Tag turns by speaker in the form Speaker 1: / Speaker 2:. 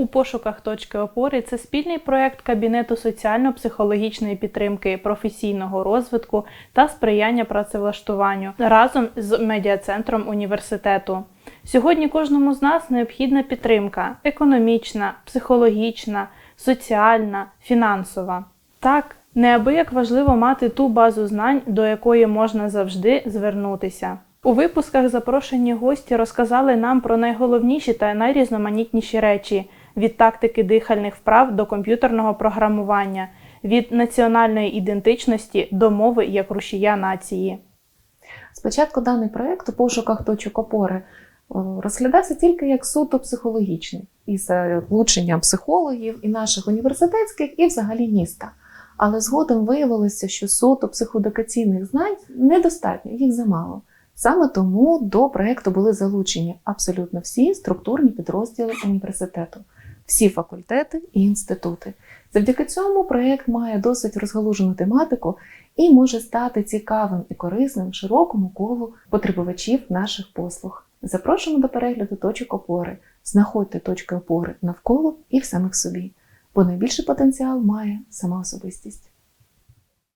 Speaker 1: У пошуках точки опори це спільний проект Кабінету соціально-психологічної підтримки, професійного розвитку та сприяння працевлаштуванню разом з медіа-центром університету. Сьогодні кожному з нас необхідна підтримка економічна, психологічна, соціальна, фінансова. Так, неабияк важливо мати ту базу знань, до якої можна завжди звернутися. У випусках запрошені гості розказали нам про найголовніші та найрізноманітніші речі від тактики дихальних вправ до комп'ютерного програмування, від національної ідентичності до мови як рушія нації.
Speaker 2: Спочатку даний проєкт у пошуках точок опори розглядався тільки як суто психологічний, і залучення психологів, і наших університетських, і взагалі міста. Але згодом виявилося, що суто психодукаційних знань недостатньо, їх замало. Саме тому до проєкту були залучені абсолютно всі структурні підрозділи університету, всі факультети і інститути. Завдяки цьому проєкт має досить розгалужену тематику і може стати цікавим і корисним широкому колу потребувачів наших послуг. Запрошуємо до перегляду точок опори. Знаходьте точки опори навколо і в самих собі, бо найбільший потенціал має сама особистість.